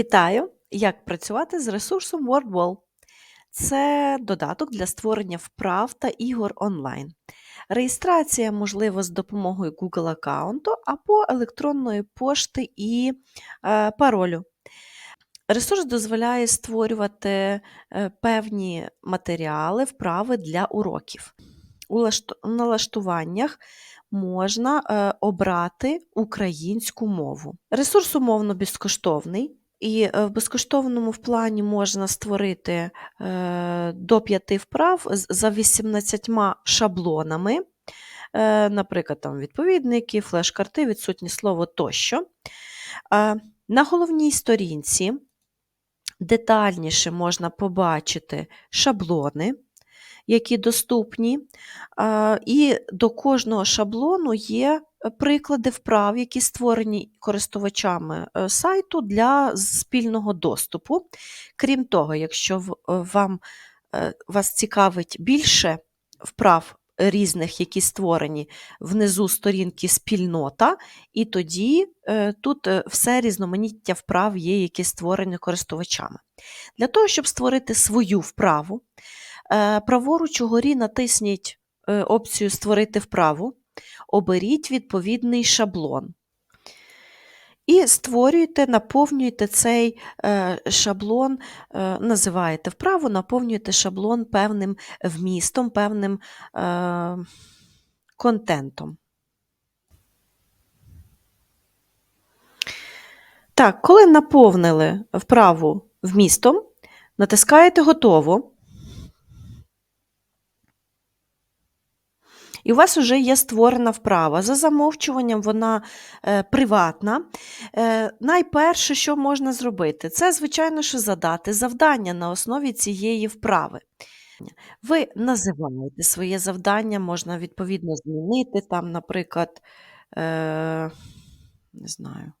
Вітаю! Як працювати з ресурсом WordWall. Це додаток для створення вправ та ігор онлайн. Реєстрація можлива з допомогою Google аккаунту або електронної пошти і е, паролю. Ресурс дозволяє створювати е, певні матеріали, вправи для уроків. У налаштуваннях можна е, обрати українську мову. Ресурс умовно безкоштовний. І е, в безкоштовному в плані можна створити е, до 5 вправ за 18 шаблонами, е, наприклад, там відповідники, флеш-карти, відсутнє слово тощо. На головній сторінці детальніше можна побачити шаблони, які доступні, і до кожного шаблону є е, приклади вправ, які створені користувачами е, сайту для спільного доступу. Крім того, якщо е, вам, вас цікавить більше вправ різних, які створені внизу сторінки спільнота, і тоді тут все різноманіття вправ є, які створені користувачами. Для того, щоб створити свою вправу, праворуч угорі натисніть е, опцію Створити вправу, оберіть відповідний шаблон. І створюєте, наповнюєте цей е, шаблон, е, називаєте вправу, наповнюєте шаблон певним вмістом, певним е, контентом. Так, коли наповнили вправу вмістом, натискаєте Готово. І у вас вже є створена вправа. За замовчуванням вона е, приватна. Е, найперше, що можна зробити, це, звичайно, що задати завдання на основі цієї вправи. Ви називаєте своє завдання, можна відповідно змінити, там, наприклад, е, не знаю,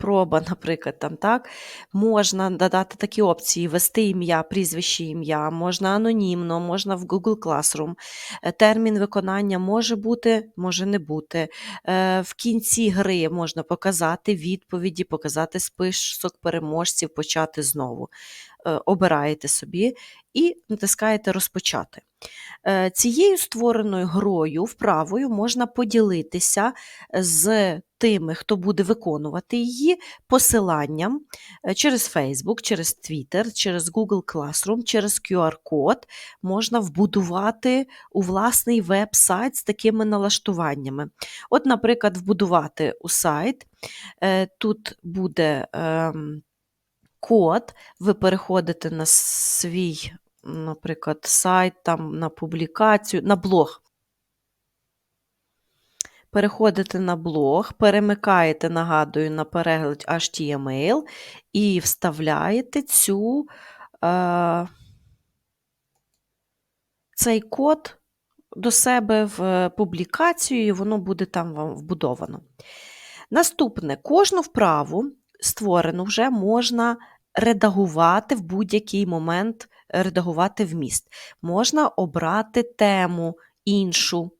проба, наприклад, там, так? можна додати такі опції: ввести ім'я, прізвище ім'я, можна анонімно, можна в Google Classroom. Е, Термін виконання може бути, може не бути. Е, В кінці гри можна показати відповіді, показати список переможців, почати знову. Е, Обираєте собі і натискаєте Розпочати. Е, Цією створеною грою, вправою можна поділитися з тими, хто буде виконувати її, посиланням е, через Facebook, через Twitter, через Google Classroom, через QR-код можна вбудувати у власний веб-сайт з такими налаштуваннями. От, наприклад, вбудувати у сайт. е, Тут буде ем, код, ви переходите на свій, наприклад, сайт, там, на публікацію, на блог. Переходите на блог, перемикаєте, нагадую, на перегляд HTML і вставляєте цю, е, цей код до себе в публікацію, і воно буде там вам вбудовано. Наступне, кожну вправу створену вже можна редагувати в будь-який момент, редагувати вміст. Можна обрати тему іншу.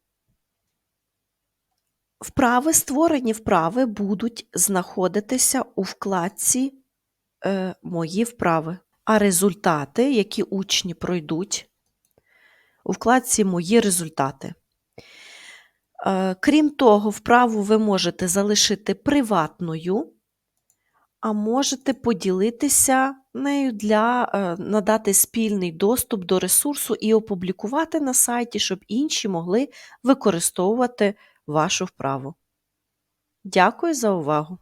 Вправи, створені вправи будуть знаходитися у вкладці е, Мої вправи. А результати, які учні пройдуть, у вкладці Мої результати. Е, Крім того, вправу ви можете залишити приватною, а можете поділитися нею для е, надати спільний доступ до ресурсу і опублікувати на сайті, щоб інші могли використовувати вашу вправу. Дякую за увагу!